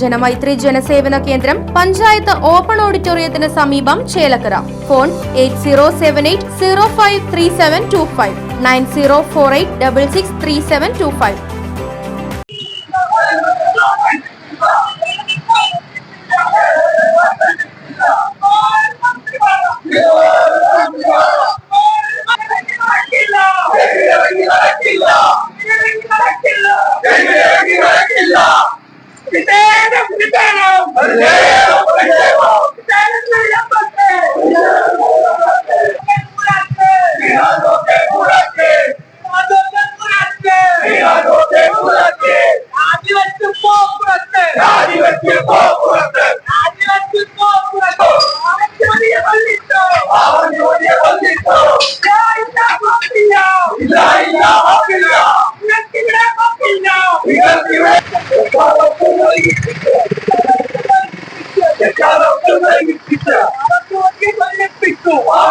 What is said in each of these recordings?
ജനമൈത്രി ജനസേവന കേന്ദ്രം പഞ്ചായത്ത് ഓപ്പൺ ഓഡിറ്റോറിയത്തിന് സമീപം Chelakkara. Phone eight zero seven eight zero five three seven two five. Nine zero four eight double six three seven two five. Yeah.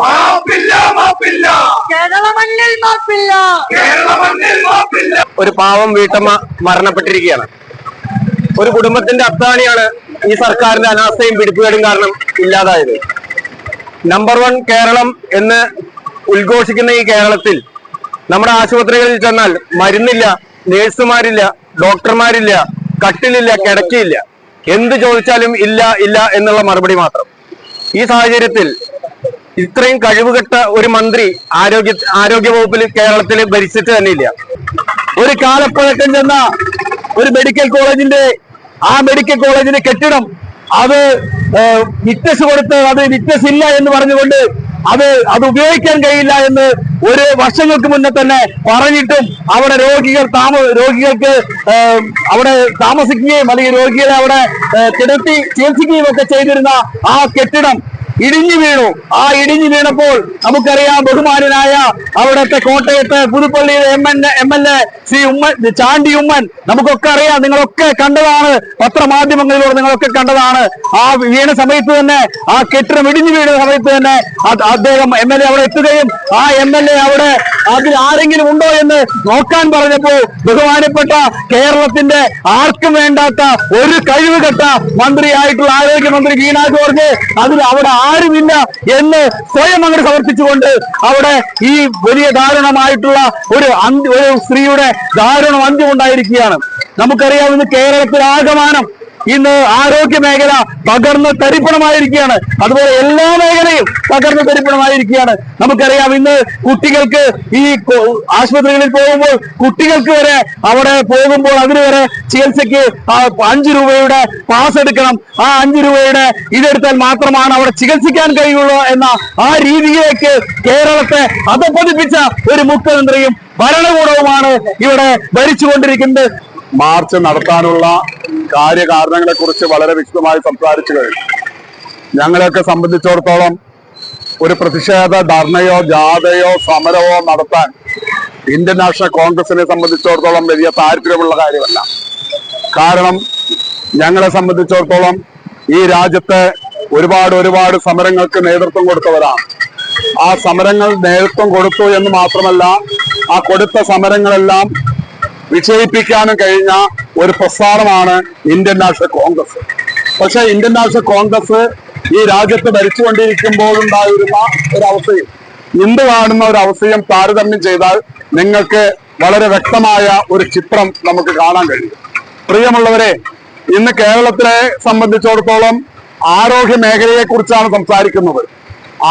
മാപ്പില്ല മാപ്പില്ല. മാപ്പില്ല കേരള മണ്ണിൽ മാപ്പില്ല. കേരള മണ്ണിൽ മാപ്പില്ല. ഒരു പാവം വീട്ടമ്മ മരണപ്പെട്ടിരിക്കുകയാണ്. ഒരു കുടുംബത്തിന്റെ അത്താണിയാണ് ഈ സർക്കാരിന്റെ അനാസ്ഥയും പിടിപ്പുകേടും കാരണം ഇല്ലാതായത്. നമ്പർ വൺ കേരളം എന്ന് ഉദ്ഘോഷിക്കുന്ന ഈ കേരളത്തിൽ നമ്മുടെ ആശുപത്രികളിൽ ചെന്നാൽ മരുന്നില്ല നേഴ്സുമാരില്ല ഡോക്ടർമാരില്ല കട്ടിലില്ല കിടക്കയില്ല. എന്ത് ചോദിച്ചാലും ഇല്ല ഇല്ല എന്നുള്ള മറുപടി മാത്രം. ഈ സാഹചര്യത്തിൽ ഇത്രയും കഴിവുകെട്ട ഒരു മന്ത്രി ആരോഗ്യ ആരോഗ്യ വകുപ്പിൽ കേരളത്തിൽ ഭരിച്ചിട്ട് തന്നെയില്ല. ഒരു കാലപ്പഴക്കം ചെന്ന ഒരു മെഡിക്കൽ കോളേജിന്റെ ആ മെഡിക്കൽ കോളേജിന്റെ കെട്ടിടം അത് വിറ്റ്നസ് കൊടുത്ത് അത് വിറ്റ്നസ് ഇല്ല എന്ന് പറഞ്ഞുകൊണ്ട് അത് അത് ഉപയോഗിക്കാൻ കഴിയില്ല എന്ന് ഒരു വർഷങ്ങൾക്ക് മുന്നേ തന്നെ പറഞ്ഞിട്ടും അവിടെ രോഗികൾ താമ രോഗികൾക്ക് അവിടെ താമസിക്കുകയും അല്ലെങ്കിൽ രോഗികളെ അവിടെ കിടത്തി ചികിത്സിക്കുകയും ഒക്കെ ചെയ്തിരുന്ന ആ കെട്ടിടം ഇടിഞ്ഞു വീണു. ആ ഇടിഞ്ഞു വീണപ്പോൾ നമുക്കറിയാം ബഹുമാനായ അവിടുത്തെ കോട്ടയത്തെ പുതുപ്പള്ളിയിലെ M N M L A Shri Oommen Chandy Oommen. നമുക്കൊക്കെ അറിയാം നിങ്ങളൊക്കെ കണ്ടതാണ് പത്രമാധ്യമങ്ങളിലൂടെ നിങ്ങളൊക്കെ കണ്ടതാണ്. ആ വീണ സമയത്ത് തന്നെ ആ കെട്ടിടം ഇടിഞ്ഞു വീണ സമയത്ത് തന്നെ അദ്ദേഹം എം എൽ എ അവിടെ എത്തുകയും ആ എം എൽ എ അവിടെ അതിൽ ആരെങ്കിലും ഉണ്ടോ എന്ന് നോക്കാൻ പറഞ്ഞപ്പോൾ ബഹുമാനപ്പെട്ട കേരളത്തിന്റെ ആർക്കും വേണ്ടാത്ത ഒരു കഴിവ് കെട്ട മന്ത്രിയായിട്ടുള്ള ആരോഗ്യമന്ത്രി വീണ ജോർജ് അതിൽ അവിടെ ആരുമില്ല എന്ന് സ്വയം അങ്ങോട്ട് സമർപ്പിച്ചുകൊണ്ട് അവിടെ ഈ വലിയ ദാരുണമായിട്ടുള്ള ഒരു അന്ത്യ ഒരു സ്ത്രീയുടെ ദാരുണം അന്ത്യമുണ്ടായിരിക്കുകയാണ് നമുക്കറിയാവുന്ന കേരളത്തിൽ ആകമാനം ഇന്ന് ആരോഗ്യ മേഖല തകർന്ന് തരിപ്പണമായിരിക്കുകയാണ്. അതുപോലെ എല്ലാ മേഖലയും തകർന്ന് തരിപ്പണമായിരിക്കുകയാണ്. നമുക്കറിയാം ഇന്ന് കുട്ടികൾക്ക് ഈ ആശുപത്രികളിൽ പോകുമ്പോൾ കുട്ടികൾക്ക് വരെ അവിടെ പോകുമ്പോൾ അതിന് വരെ ചികിത്സയ്ക്ക് അഞ്ചു രൂപയുടെ പാസ് എടുക്കണം. ആ അഞ്ചു രൂപയുടെ ഇതെടുത്താൽ മാത്രമാണ് അവിടെ ചികിത്സിക്കാൻ കഴിയുള്ളൂ എന്ന ആ രീതിയിലേക്ക് കേരളത്തെ അധപ്പതിപ്പിച്ച ഒരു മുഖ്യമന്ത്രിയും ഭരണകൂടവുമാണ് ഇവിടെ ഭരിച്ചുകൊണ്ടിരിക്കുന്നത്. മാർച്ച് നടത്താനുള്ള കാര്യകാരണങ്ങളെ കുറിച്ച് വളരെ വ്യക്തമായി സംസാരിച്ചു കഴിഞ്ഞു. ഞങ്ങളെയൊക്കെ സംബന്ധിച്ചിടത്തോളം ഒരു പ്രതിഷേധ ധർണയോ ജാഥയോ സമരമോ നടത്താൻ ഇന്ത്യൻ നാഷണൽ കോൺഗ്രസിനെ സംബന്ധിച്ചിടത്തോളം വലിയ താല്പര്യമുള്ള കാര്യമല്ല. കാരണം ഞങ്ങളെ സംബന്ധിച്ചിടത്തോളം ഈ രാജ്യത്തെ ഒരുപാട് ഒരുപാട് സമരങ്ങൾക്ക് നേതൃത്വം കൊടുത്തവരാണ്. ആ സമരങ്ങൾ നേതൃത്വം കൊടുത്തു എന്ന് മാത്രമല്ല ആ കൊടുത്ത സമരങ്ങളെല്ലാം വിജയിപ്പിക്കാനും കഴിഞ്ഞ ഒരു പ്രസ്ഥാനമാണ് ഇന്ത്യൻ നാഷണൽ കോൺഗ്രസ്. പക്ഷെ ഇന്ത്യൻ നാഷണൽ കോൺഗ്രസ് ഈ രാജ്യത്ത് ഭരിച്ചുകൊണ്ടിരിക്കുമ്പോഴുണ്ടായിരുന്ന ഒരു അവസ്ഥയും ഇന്ന് കാണുന്ന ഒരു അവസ്ഥയും താരതമ്യം ചെയ്താൽ നിങ്ങൾക്ക് വളരെ വ്യക്തമായ ഒരു ചിത്രം നമുക്ക് കാണാൻ കഴിയും. പ്രിയമുള്ളവരെ ഇന്ന് കേരളത്തിലെ സംബന്ധിച്ചിടത്തോളം ആരോഗ്യ മേഖലയെ കുറിച്ചാണ് സംസാരിക്കുന്നത്.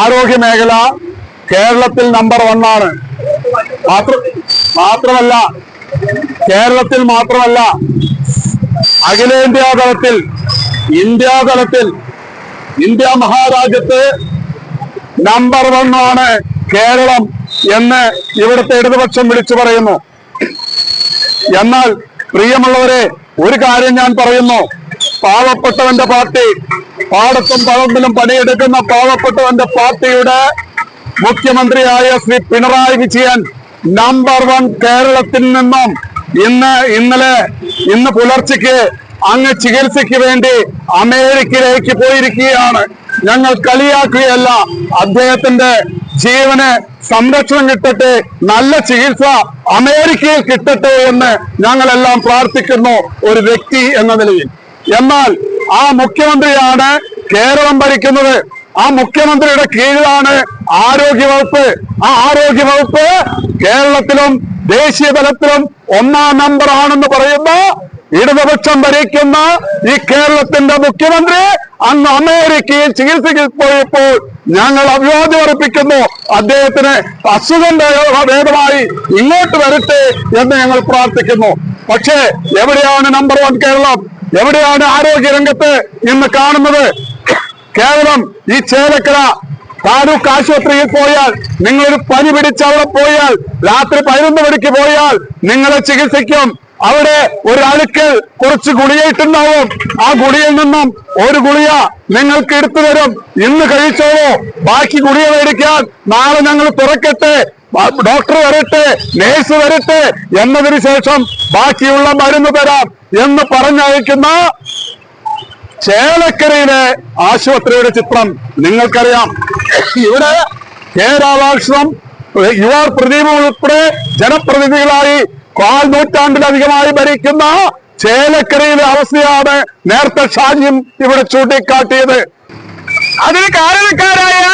ആരോഗ്യ മേഖല കേരളത്തിൽ നമ്പർ വണ്ണാണ് മാത്ര മാത്രമല്ല കേരളത്തിൽ മാത്രമല്ല അഖിലേന്ത്യാ തലത്തിൽ ഇന്ത്യാ തലത്തിൽ ഇന്ത്യ മഹാരാജ്യത്ത് നമ്പർ വൺ ആണ് കേരളം എന്ന് ഇവിടുത്തെ ഇടതുപക്ഷം വിളിച്ചു പറയുന്നു. എന്നാൽ പ്രിയമുള്ളവരെ ഒരു കാര്യം ഞാൻ പറയുന്നു. പാവപ്പെട്ടവന്റെ പാർട്ടി പാടത്തും പറമ്പിലും പണിയെടുക്കുന്ന പാവപ്പെട്ടവന്റെ പാർട്ടിയുടെ മുഖ്യമന്ത്രിയായ ശ്രീ പിണറായി വിജയൻ നമ്പർ വൺ കേരളത്തിൽ നിന്നും ഇന്ന് ഇന്നലെ ഇന്ന് പുലർച്ചയ്ക്ക് അങ്ങ് ചികിത്സയ്ക്ക് വേണ്ടി അമേരിക്കയിലേക്ക് പോയിരിക്കുകയാണ്. ഞങ്ങൾ കളിയാക്കുകയല്ല അദ്ദേഹത്തിന്റെ ജീവന് സംരക്ഷണം കിട്ടട്ടെ നല്ല ചികിത്സ അമേരിക്കയിൽ കിട്ടട്ടെ എന്ന് ഞങ്ങളെല്ലാം പ്രാർത്ഥിക്കുന്നു ഒരു വ്യക്തി എന്ന നിലയിൽ. എന്നാൽ ആ മുഖ്യമന്ത്രിയാണ് കേരളം ഭരിക്കുന്നത്. ആ മുഖ്യമന്ത്രിയുടെ കീഴിലാണ് ആരോഗ്യവകുപ്പ്. ആ ആരോഗ്യവകുപ്പ് കേരളത്തിലും ദേശീയ തലത്തിലും ഒന്നാം നമ്പർ ആണെന്ന് പറയുന്ന ഇടതുപക്ഷം ഭരിക്കുന്ന ഈ കേരളത്തിന്റെ മുഖ്യമന്ത്രി അന്ന് അമേരിക്കയിൽ ചികിത്സയ്ക്ക് പോയപ്പോൾ ഞങ്ങൾ അഭിവാദ്യം അർപ്പിക്കുന്നു. അദ്ദേഹത്തിന് അസുഖം ഭേദമായി ഇങ്ങോട്ട് വരട്ടെ എന്ന് ഞങ്ങൾ പ്രാർത്ഥിക്കുന്നു. പക്ഷേ എവിടെയാണ് നമ്പർ വൺ കേരളം? എവിടെയാണ് ആരോഗ്യ രംഗത്ത് ഇന്ന് കാണുന്നത്? കേവലം ഈ ചേലക്കര താലൂക്ക് ആശുപത്രിയിൽ പോയാൽ നിങ്ങളൊരു പനി പിടിച്ച് അവിടെ പോയാൽ രാത്രി പതിനൊന്ന് മണിക്ക് പോയാൽ നിങ്ങളെ ചികിത്സിക്കും. അവിടെ ഒരു അഴുക്ക് കുറച്ച് ഗുളികയിട്ടുണ്ടാവും. ആ ഗുളിയിൽ നിന്നും ഒരു ഗുളിക നിങ്ങൾക്ക് എടുത്തു തരും. ഇന്ന് കഴിച്ചോളൂ. ബാക്കി ഗുളിക മേടിക്കാൻ നാളെ ഞങ്ങൾ തുറക്കട്ടെ. ഡോക്ടർ വരട്ടെ നേഴ്സ് വരട്ടെ എന്നതിന് ശേഷം ബാക്കിയുള്ള മരുന്ന് തരാം എന്ന് പറഞ്ഞയക്കുന്ന ചേലക്കരയിലെ ആശുപത്രിയുടെ ചിത്രം നിങ്ങൾക്കറിയാം. ഇവിടെ കെ രാധാകൃഷ്ണൻ യുവ പ്രദീപ് ഉൾപ്പെടെ ജനപ്രതിനിധികളായി കാൽ നൂറ്റാണ്ടിലധികമായി ഭരിക്കുന്ന ചേലക്കരയിലെ അവസ്ഥയാണ് നേരത്തെ ഷാജിയും ഇവിടെ ചൂണ്ടിക്കാട്ടിയത്. അതിന് കാരണക്കാരായ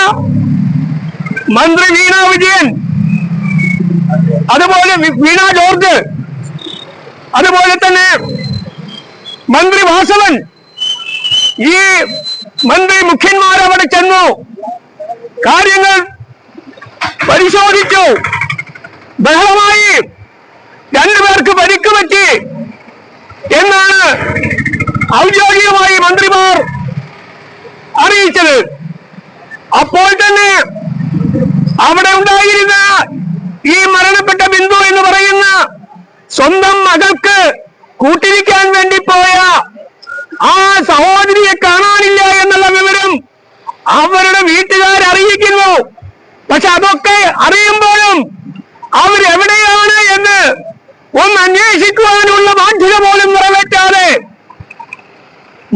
മന്ത്രി വീണ വിജയൻ അതുപോലെ വീണ ജോർജ് അതുപോലെ തന്നെ മന്ത്രി വാസവൻ ഈ മന്ത്രി മുഖ്യന്മാർ അവിടെ ചെന്നു. കാര്യങ്ങൾ പരിശോധിച്ചു. ബഹളമായി. രണ്ടുപേർക്ക് പരിക്ക് പറ്റി എന്നാണ് ഔദ്യോഗികമായി മന്ത്രിമാർ അറിയിച്ചത്. അപ്പോൾ തന്നെ അവിടെ ഉണ്ടായിരുന്ന ഈ മരണപ്പെട്ട ബിന്ദു എന്ന് പറയുന്ന സ്വന്തം മകൾക്ക് കൂട്ടിരിക്കാൻ വേണ്ടി പോയ ആ സഹോദരിയെ കാണാനില്ല എന്നുള്ള വിവരം അവരുടെ വീട്ടുകാർ അറിയിക്കുന്നു പക്ഷെ അതൊക്കെ അറിയുമ്പോഴും അവരെവിടെയാണ് എന്ന് ഒന്ന് അന്വേഷിക്കുവാനുള്ള ബാധ്യത പോലും നിറവേറ്റാതെ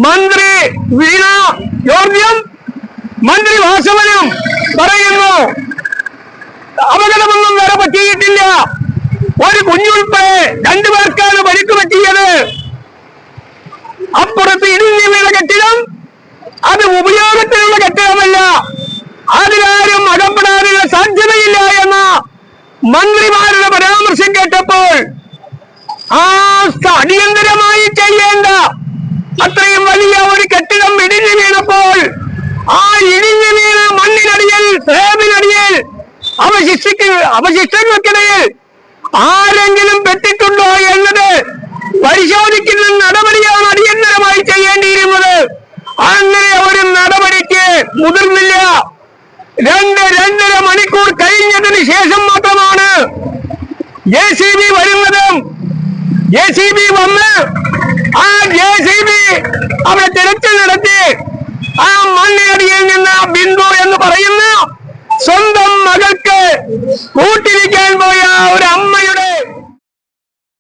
മന്ത്രി വീണ ജോർജ്യം മന്ത്രി വാസവനും പറയുന്നു അപകടമൊന്നും വേറെ പറ്റിയിട്ടില്ല. ഒരു കുഞ്ഞുൾപ്പെടെ രണ്ടുപേർക്കാണ് പരിക്ക് പറ്റിയത്. അപ്പുറത്ത് ഇടിഞ്ഞു വീണ കെട്ടിടം അത് ഉപയോഗത്തിലുള്ള കെട്ടിടമല്ല. അതിലാരും അകപ്പെടാനുള്ള സാധ്യതയില്ല എന്ന മന്ത്രിമാരുടെ പരാമർശം കേട്ടപ്പോൾ ആ അടിയന്തരമായി ചെയ്യേണ്ട അത്രയും വലിയ ഒരു കെട്ടിടം ഇടിഞ്ഞു വീണപ്പോൾ ആ ഇടിഞ്ഞു വീണ മണ്ണിനടിയിൽ സ്ലേബിനടിയിൽ അവശിഷ്ടിക്ക് അവശിഷ്ടങ്ങൾക്കിടയിൽ ആരെങ്കിലും പെട്ടിട്ടുണ്ടോ എന്നത് പരിശോധിക്കുന്ന നടപടിയാണ് അടിയന്തരമായി ചെയ്യേണ്ടിയിരുന്നത്. അങ്ങനെ ഒരു നടപടിക്ക് മുതിർന്നില്ല. രണ്ട് രണ്ടര മണിക്കൂർ കഴിഞ്ഞതിന് ശേഷം മാത്രമാണ് ജെ സി ബി വരുന്നതും. ജെ സി ബി വന്ന് ആ ജെ സി ബി അവിടെ തിരച്ചിൽ നടത്തി ആ മണ്ണിനടിയിൽ നിന്ന് ബിന്ദു എന്ന് പറയുന്ന സ്വന്തം മകൾക്ക് കൂട്ടിരിക്കാൻ പോയ ഒരു അമ്മയുടെ